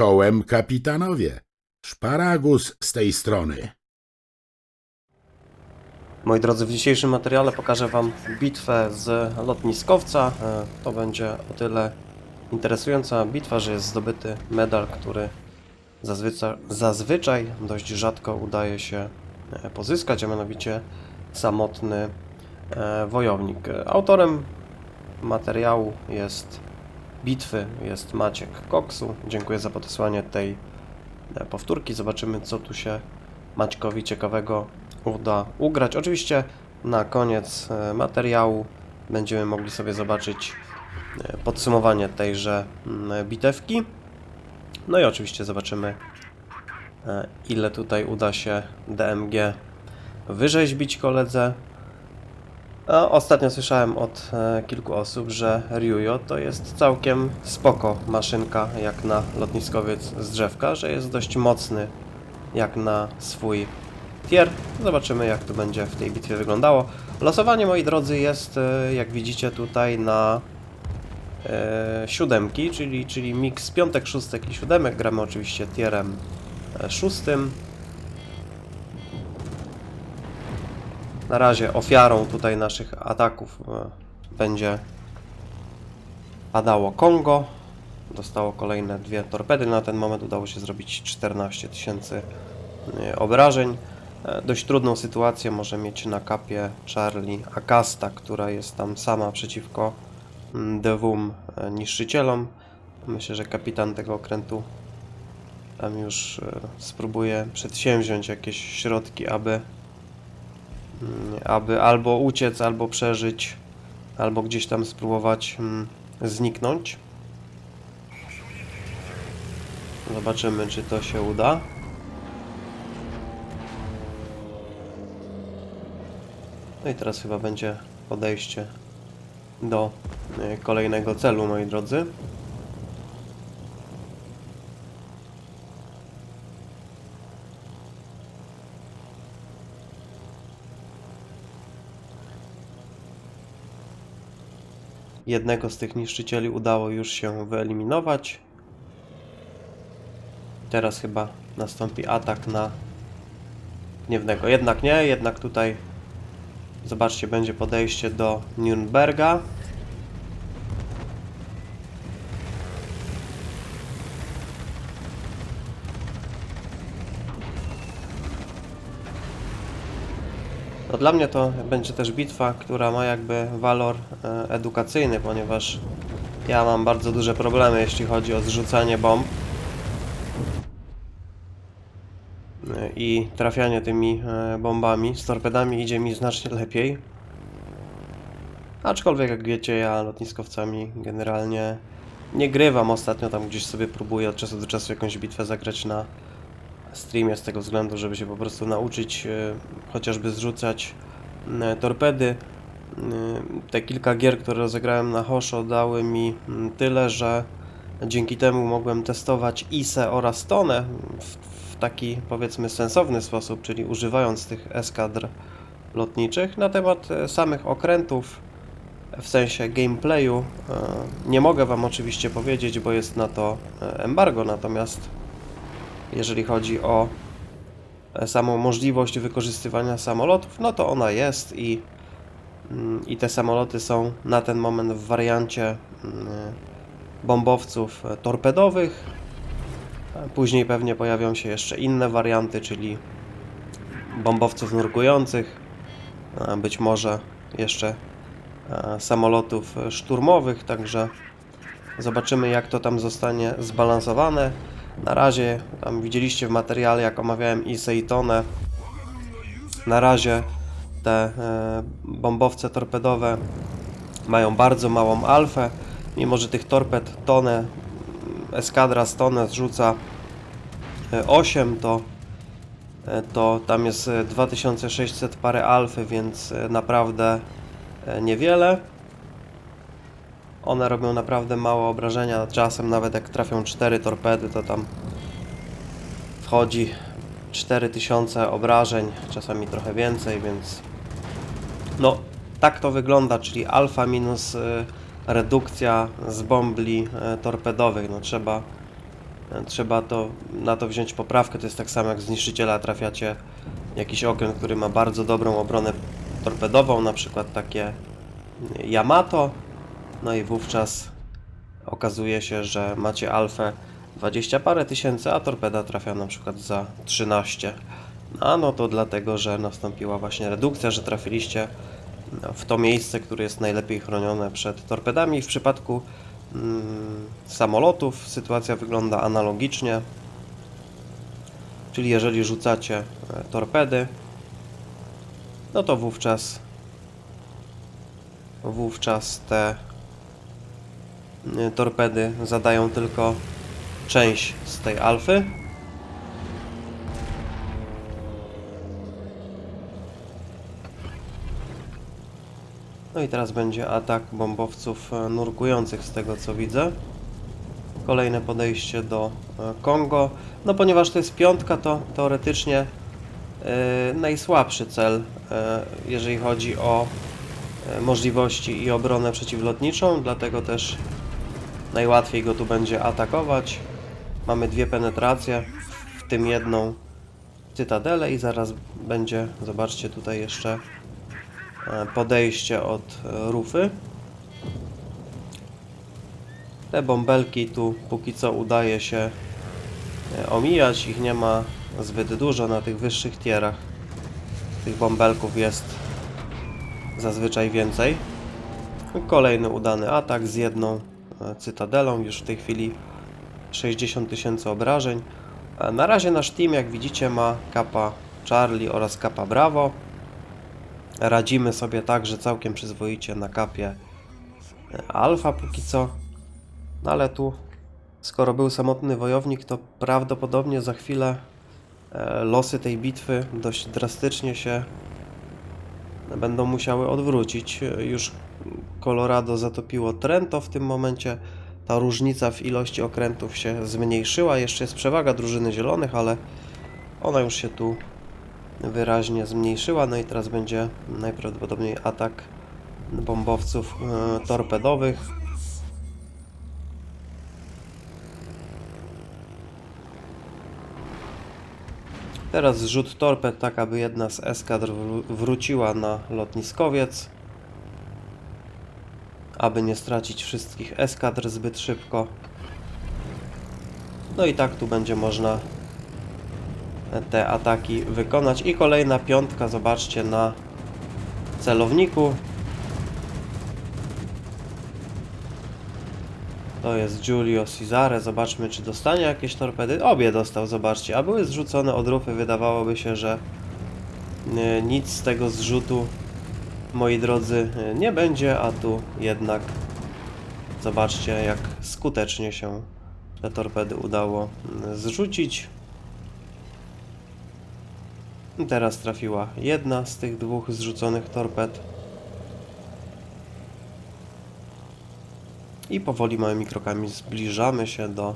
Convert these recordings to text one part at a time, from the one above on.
Czołem kapitanowie. Szparagus z tej strony. Moi drodzy, w dzisiejszym materiale pokażę Wam bitwę z lotniskowca. E, To będzie o tyle interesująca bitwa, że jest zdobyty medal, który zazwyczaj, zazwyczaj dość rzadko udaje się e, pozyskać, a mianowicie samotny e, wojownik. Autorem materiału jest bitwy, jest Maciek Koksu. Dziękuję za podesłanie tej e, powtórki. Zobaczymy, co tu się Maćkowi ciekawego uda ugrać. Oczywiście na koniec e, materiału będziemy mogli sobie zobaczyć e, podsumowanie tejże mm, bitewki. No i oczywiście zobaczymy, ile tutaj uda się DMG wyrzeźbić koledze. A ostatnio słyszałem od e, kilku osób, że Ryuyo to jest całkiem spoko maszynka jak na lotniskowiec z drzewka, że jest dość mocny jak na swój tier. Zobaczymy jak to będzie w tej bitwie wyglądało. Losowanie moi drodzy jest e, jak widzicie tutaj na e, siódemki, czyli, czyli miks piątek, szóstek i siódemek. Gramy oczywiście tierem e, szóstym. Na razie ofiarą tutaj naszych ataków e, będzie padało Kongo. Dostało kolejne dwie torpedy. Na ten moment udało się zrobić 14 tysięcy e, obrażeń. E, Dość trudną sytuację może mieć na kapie Charlie Akasta, która jest tam sama przeciwko dwóm niszczycielom. Myślę, że kapitan tego okrętu tam już spróbuje przedsięwziąć jakieś środki, aby aby albo uciec, albo przeżyć, albo gdzieś tam spróbować mm, zniknąć. Zobaczymy, czy to się uda. No i teraz chyba będzie podejście do y, kolejnego celu, moi drodzy. Jednego z tych niszczycieli udało już się wyeliminować. Teraz chyba nastąpi atak na gniewnego. Jednak nie, jednak tutaj zobaczcie, będzie podejście do Nürnberga. Dla mnie to będzie też bitwa, która ma jakby walor e, edukacyjny, ponieważ ja mam bardzo duże problemy, jeśli chodzi o zrzucanie bomb. E, I trafianie tymi e, bombami. Z torpedami idzie mi znacznie lepiej. Aczkolwiek, jak wiecie, ja lotniskowcami generalnie nie grywam. Ostatnio tam gdzieś sobie próbuję od czasu do czasu jakąś bitwę zagrać na streamie z tego względu, żeby się po prostu nauczyć e, chociażby zrzucać e, torpedy. E, Te kilka gier, które rozegrałem na Hosho dały mi mm, tyle, że dzięki temu mogłem testować ISE oraz TONE w, taki powiedzmy sensowny sposób, czyli używając tych eskadr lotniczych. Na temat samych okrętów w sensie gameplayu nie mogę Wam oczywiście powiedzieć, bo jest na to embargo, natomiast jeżeli chodzi o e, samą możliwość wykorzystywania samolotów, no to ona jest i, mm, i te samoloty są na ten moment w wariancie mm, bombowców e, torpedowych. A Później pewnie pojawią się jeszcze inne warianty, czyli bombowców nurkujących, być może jeszcze e, samolotów e, szturmowych, także zobaczymy jak to tam zostanie zbalansowane. Na razie, tam widzieliście w materiale, jak omawiałem Isę i Tonę, na razie te e, bombowce torpedowe mają bardzo małą alfę, mimo że tych torped tonę, mm, eskadra z tonę zrzuca e, 8, to, e, to tam jest e, 2600 parę alfy, więc e, naprawdę e, niewiele. One robią naprawdę małe obrażenia. Czasem nawet jak trafią 4 torpedy, to tam wchodzi 4000 obrażeń, czasami trochę więcej, więc no tak to wygląda, czyli alfa minus y, redukcja z bombli y, torpedowych. No trzeba E, Trzeba to, na to wziąć poprawkę. To jest tak samo jak z niszczyciela trafiacie jakiś okręt, który ma bardzo dobrą obronę torpedową, na przykład takie Yamato. No i wówczas okazuje się, że macie alfę 20 parę tysięcy, a torpeda trafia na przykład za 13. A no to dlatego, że nastąpiła właśnie redukcja, że trafiliście w to miejsce, które jest najlepiej chronione przed torpedami. W przypadku mm, samolotów sytuacja wygląda analogicznie. Czyli jeżeli rzucacie e, torpedy, no to wówczas wówczas te torpedy zadają tylko część z tej alfy. No i teraz będzie atak bombowców e, nurkujących z tego co widzę. Kolejne podejście do e, Kongo. No ponieważ to jest piątka, to teoretycznie e, najsłabszy cel, e, jeżeli chodzi o możliwości i obronę przeciwlotniczą, dlatego też najłatwiej go tu będzie atakować. Mamy dwie penetracje, w tym jedną cytadelę i zaraz będzie, zobaczcie tutaj jeszcze e, podejście od e, rufy. Te bąbelki tu póki co udaje się e, omijać, ich nie ma zbyt dużo na tych wyższych tierach. Tych bąbelków jest zazwyczaj więcej. Kolejny udany atak z jedną cytadelą, już w tej chwili 60 tysięcy obrażeń. Na razie nasz team, jak widzicie, ma kapa Charlie oraz kapa Bravo. Radzimy sobie także całkiem przyzwoicie na kapie e, Alfa póki co. No ale tu, skoro był samotny wojownik, to prawdopodobnie za chwilę e, losy tej bitwy dość drastycznie się będą musiały odwrócić. E, Już Colorado zatopiło Trento w tym momencie. Ta różnica w ilości okrętów się zmniejszyła. Jeszcze jest przewaga drużyny zielonych, ale ona już się tu wyraźnie zmniejszyła. No i teraz będzie najprawdopodobniej atak bombowców e, torpedowych. Teraz zrzut torped, tak aby jedna z eskadr wró- wróciła na lotniskowiec, aby nie stracić wszystkich eskadr zbyt szybko. No i tak tu będzie można te ataki wykonać. I kolejna piątka, zobaczcie na celowniku. To jest Giulio Cesare. Zobaczmy, czy dostanie jakieś torpedy. Obie dostał, zobaczcie. A były zrzucone od rufy. Wydawałoby się, że e, nic z tego zrzutu, moi drodzy, nie będzie, a tu jednak zobaczcie, jak skutecznie się te torpedy udało mm, zrzucić. Teraz trafiła jedna z tych dwóch zrzuconych torped. I powoli małymi krokami zbliżamy się do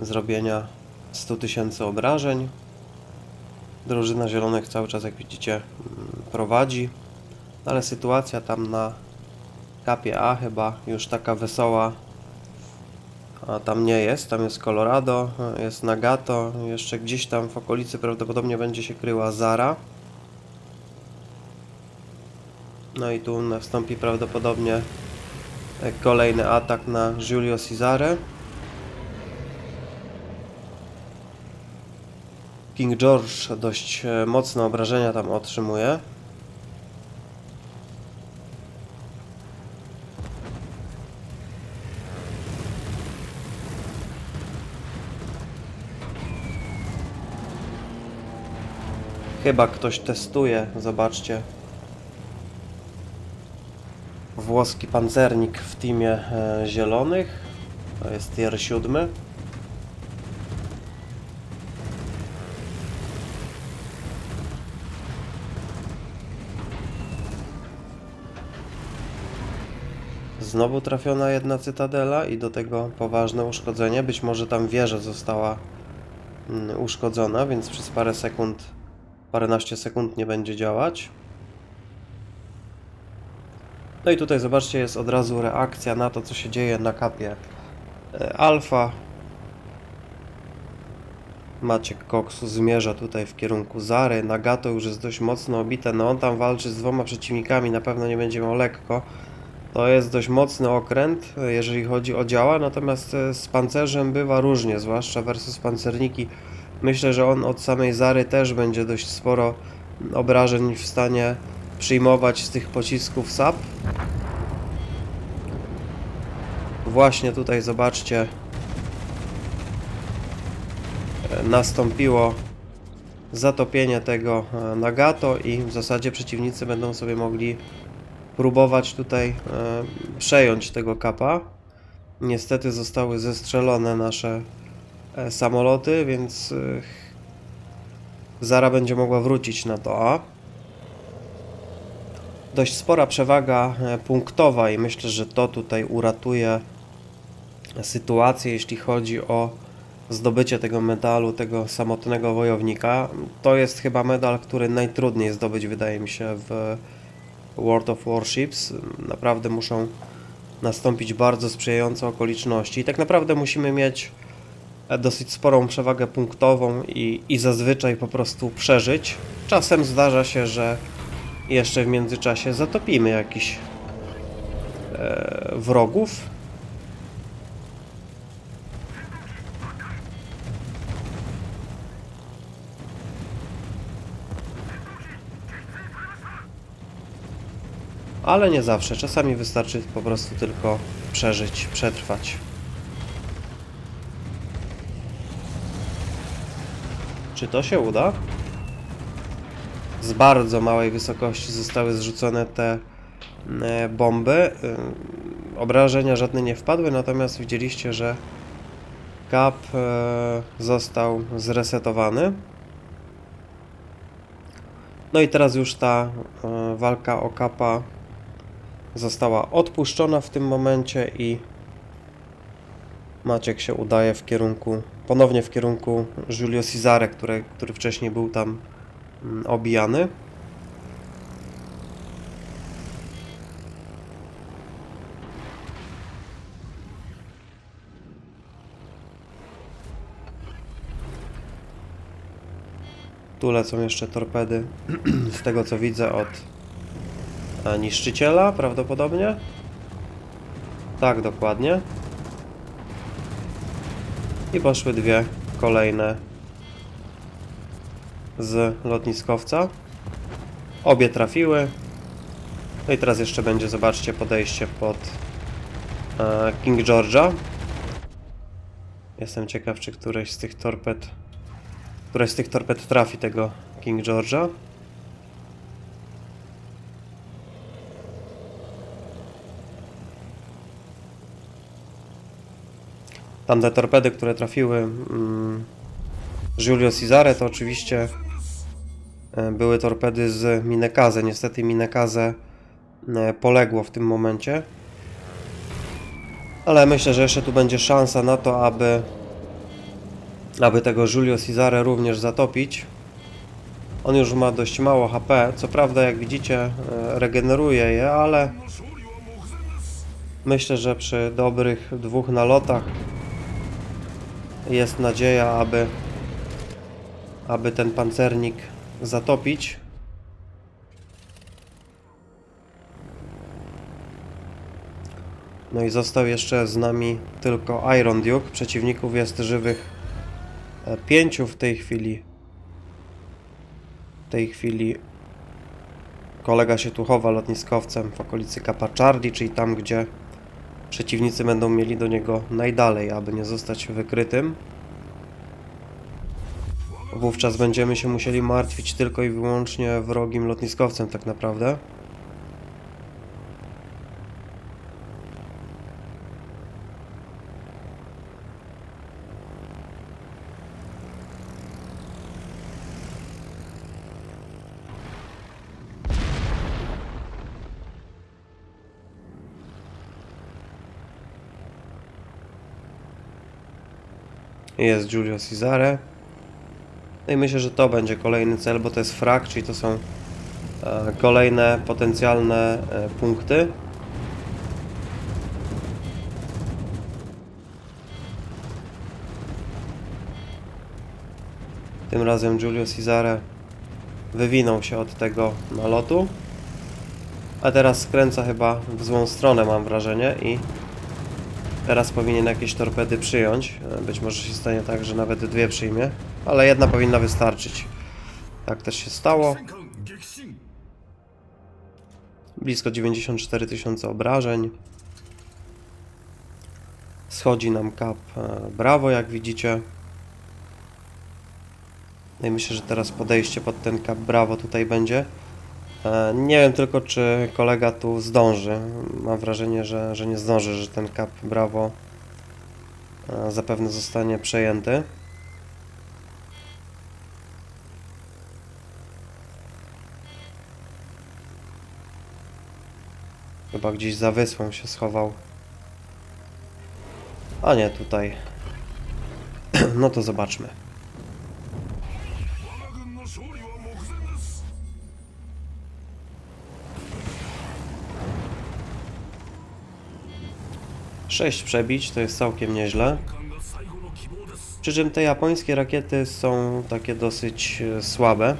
zrobienia 100 tysięcy obrażeń. Drużyna zielonych cały czas, jak widzicie, mm, prowadzi, ale sytuacja tam na kapie A chyba już taka wesoła. A tam nie jest, tam jest Colorado, jest Nagato, jeszcze gdzieś tam w okolicy prawdopodobnie będzie się kryła Zara. No i tu nastąpi prawdopodobnie kolejny atak na Giulio Cesare. King George dość e, mocne obrażenia tam otrzymuje. Chyba ktoś testuje, zobaczcie. Włoski pancernik w teamie e, zielonych. To jest tier 7. Znowu trafiona jedna cytadela i do tego poważne uszkodzenie. Być może tam wieża została mm, uszkodzona, więc przez parę sekund, paręnaście sekund nie będzie działać. No i tutaj zobaczcie, jest od razu reakcja na to, co się dzieje na kapie e, alfa. Maciek Koksu zmierza tutaj w kierunku Zary. Nagato już jest dość mocno obite. No on tam walczy z dwoma przeciwnikami, na pewno nie będzie miał lekko. To jest dość mocny okręt, e, jeżeli chodzi o działa, natomiast e, z pancerzem bywa różnie, zwłaszcza versus pancerniki. Myślę, że on od samej Zary też będzie dość sporo obrażeń w stanie przyjmować z tych pocisków SAP. Właśnie tutaj zobaczcie, e, nastąpiło zatopienie tego e, Nagato i w zasadzie przeciwnicy będą sobie mogli próbować tutaj e, przejąć tego kapa. Niestety zostały zestrzelone nasze samoloty, więc e, Zara będzie mogła wrócić na to A. Dość spora przewaga e, punktowa i myślę, że to tutaj uratuje sytuację, jeśli chodzi o zdobycie tego medalu, tego samotnego wojownika. To jest chyba medal, który najtrudniej zdobyć, wydaje mi się, w World of Warships. Naprawdę muszą nastąpić bardzo sprzyjające okoliczności. I tak naprawdę musimy mieć e, dosyć sporą przewagę punktową i, i zazwyczaj po prostu przeżyć. Czasem zdarza się, że jeszcze w międzyczasie zatopimy jakiś e, wrogów. Ale nie zawsze. Czasami wystarczy po prostu tylko przeżyć, przetrwać. Czy to się uda? Z bardzo małej wysokości zostały zrzucone te e, bomby. Y, Obrażenia żadne nie wpadły, natomiast widzieliście, że kap e, został zresetowany. No i teraz już ta e, walka o kapa została odpuszczona w tym momencie i Maciek się udaje w kierunku, ponownie w kierunku Julio Cesare, który, który wcześniej był tam mm, obijany. Tu lecą jeszcze torpedy, z tego co widzę, od e, niszczyciela prawdopodobnie. Tak, dokładnie. I poszły dwie kolejne z lotniskowca. Obie trafiły. No i teraz jeszcze będzie, zobaczcie, podejście pod e, King George'a. Jestem ciekaw, czy któreś z tych torped, któreś z tych torped trafi tego King George'a. Tamte torpedy, które trafiły mm, Giulio Cesare, to oczywiście e, były torpedy z Minekaze. Niestety Minekaze e, poległo w tym momencie. Ale myślę, że jeszcze tu będzie szansa na to, aby aby tego Giulio Cesare również zatopić. On już ma dość mało HP. Co prawda, jak widzicie, e, regeneruje je, ale myślę, że przy dobrych dwóch nalotach jest nadzieja, aby aby ten pancernik zatopić. No i został jeszcze z nami tylko Iron Duke. Przeciwników jest żywych e, pięciu w tej chwili. W tej chwili kolega się tu chowa lotniskowcem w okolicy Kapa Charlie, czyli tam, gdzie przeciwnicy będą mieli do niego najdalej, aby nie zostać wykrytym. Wówczas będziemy się musieli martwić tylko i wyłącznie wrogim lotniskowcem tak naprawdę. Jest Giulio Cesare. No i myślę, że to będzie kolejny cel, bo to jest frag, czyli to są e, kolejne potencjalne e, punkty. Tym razem Giulio Cesare wywinął się od tego nalotu. A teraz skręca chyba w złą stronę, mam wrażenie, i teraz powinien jakieś torpedy przyjąć. E, Być może się stanie tak, że nawet dwie przyjmie, ale jedna powinna wystarczyć. Tak też się stało. Blisko 94 tysiące obrażeń. Schodzi nam kap e, Brawo, jak widzicie. No i myślę, że teraz podejście pod ten kap Brawo tutaj będzie. E, Nie wiem tylko, czy kolega tu zdąży. Mam wrażenie, że, że nie zdąży, że ten kap Brawo e, zapewne zostanie przejęty. Chyba gdzieś za wyspą się schował. A nie, tutaj. No to zobaczmy. 6 przebić, to jest całkiem nieźle. Przy czym te japońskie rakiety są takie dosyć e, słabe.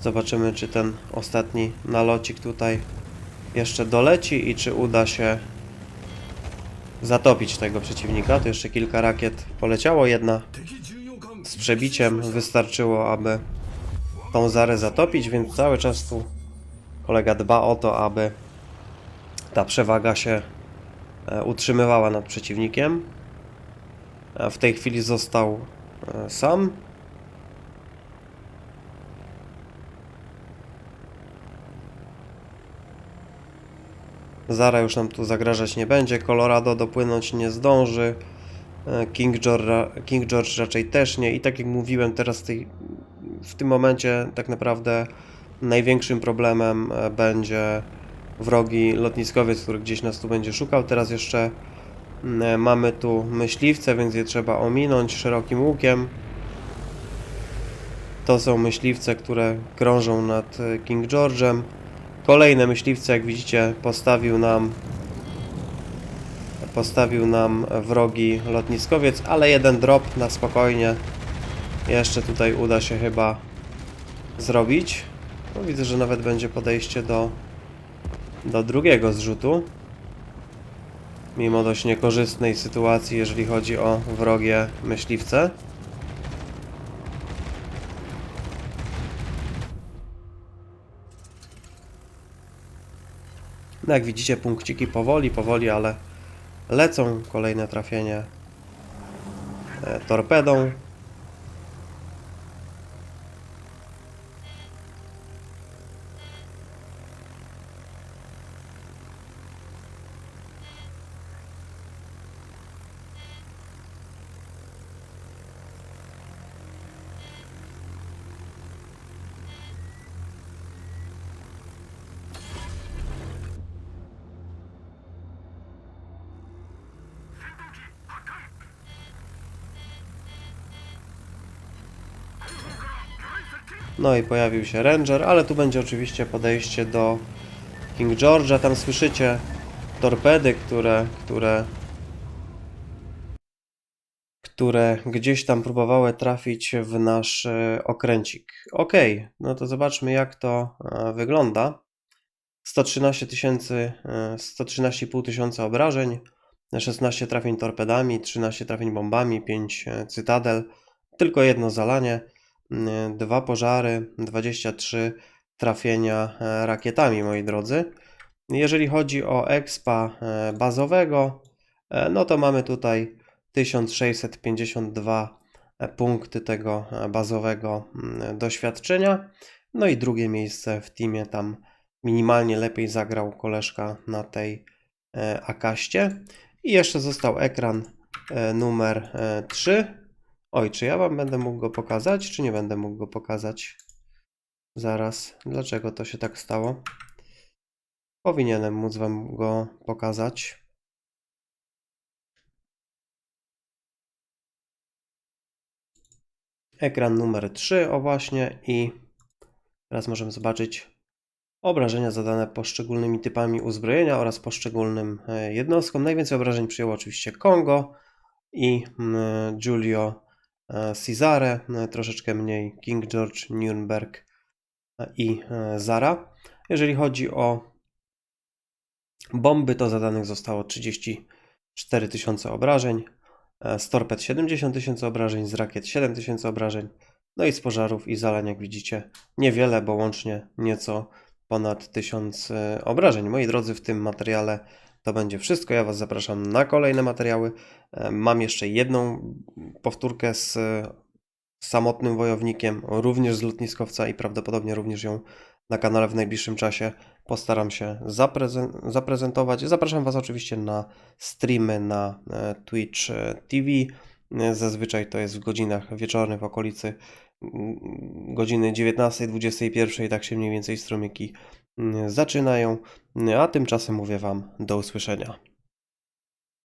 Zobaczymy, czy ten ostatni nalocik tutaj jeszcze doleci i czy uda się zatopić tego przeciwnika. Tu jeszcze kilka rakiet poleciało, jedna z przebiciem wystarczyło, aby tą zarę zatopić, więc cały czas tu kolega dba o to, aby ta przewaga się e, utrzymywała nad przeciwnikiem. A W tej chwili został e, sam. Zara już nam tu zagrażać nie będzie. Colorado dopłynąć nie zdąży. E, King George, King George raczej też nie. I tak jak mówiłem, teraz tej, w tym momencie tak naprawdę największym problemem e, będzie wrogi lotniskowiec, który gdzieś nas tu będzie szukał. Teraz jeszcze mm, e, mamy tu myśliwce, więc je trzeba ominąć szerokim łukiem. To są myśliwce, które krążą nad King George'em. Kolejne myśliwce, jak widzicie, postawił nam postawił nam wrogi lotniskowiec, ale jeden drop na spokojnie jeszcze tutaj uda się chyba zrobić. No, widzę, że nawet będzie podejście do, do drugiego zrzutu. Mimo dość niekorzystnej sytuacji, jeżeli chodzi o wrogie myśliwce. No jak widzicie, punkciki powoli, powoli, ale lecą. Kolejne trafienie e, torpedą. No i pojawił się Ranger, ale tu będzie oczywiście podejście do King George'a. Tam słyszycie torpedy, które, które, które gdzieś tam próbowały trafić w nasz e, okręcik. Ok, no to zobaczmy jak to e, wygląda. 113 tysięcy, e, 113,5 tysiąca obrażeń, 16 trafień torpedami, 13 trafień bombami, 5 e, cytadel, tylko jedno zalanie. Mm, dwa pożary, 23 trafienia e, rakietami, moi drodzy. Jeżeli chodzi o expa e, bazowego, e, no to mamy tutaj 1652 punkty tego e, bazowego mm, doświadczenia. No i drugie miejsce w teamie tam minimalnie lepiej zagrał koleżka na tej e, akaście. I jeszcze został ekran e, numer e, 3. Oj, czy ja wam będę mógł go pokazać, czy nie będę mógł go pokazać? Zaraz. Dlaczego to się tak stało? Powinienem móc wam go pokazać. Ekran numer 3, o właśnie, i teraz możemy zobaczyć obrażenia zadane poszczególnymi typami uzbrojenia oraz poszczególnym e, jednostkom. Najwięcej obrażeń przyjęło oczywiście Kongo i mm, Giulio e, Cesare, e, troszeczkę mniej King George, Nürnberg e, i Zara. Jeżeli chodzi o bomby, to zadanych zostało 34 tysiące obrażeń, z torped 70 tysięcy obrażeń, z rakiet 7 tysięcy obrażeń, no i z pożarów i zalań, jak widzicie, niewiele, bo łącznie nieco ponad 1000 e, obrażeń. Moi drodzy, w tym materiale to będzie wszystko. Ja Was zapraszam na kolejne materiały. E, Mam jeszcze jedną powtórkę z e, samotnym wojownikiem, również z lotniskowca i prawdopodobnie również ją na kanale w najbliższym czasie postaram się zaprezen- zaprezentować. Zapraszam Was oczywiście na streamy na e, Twitch TV. Zazwyczaj to jest w godzinach wieczornych w okolicy mm, godziny 19-21, tak się mniej więcej strumyki zaczynają. A tymczasem mówię Wam do usłyszenia.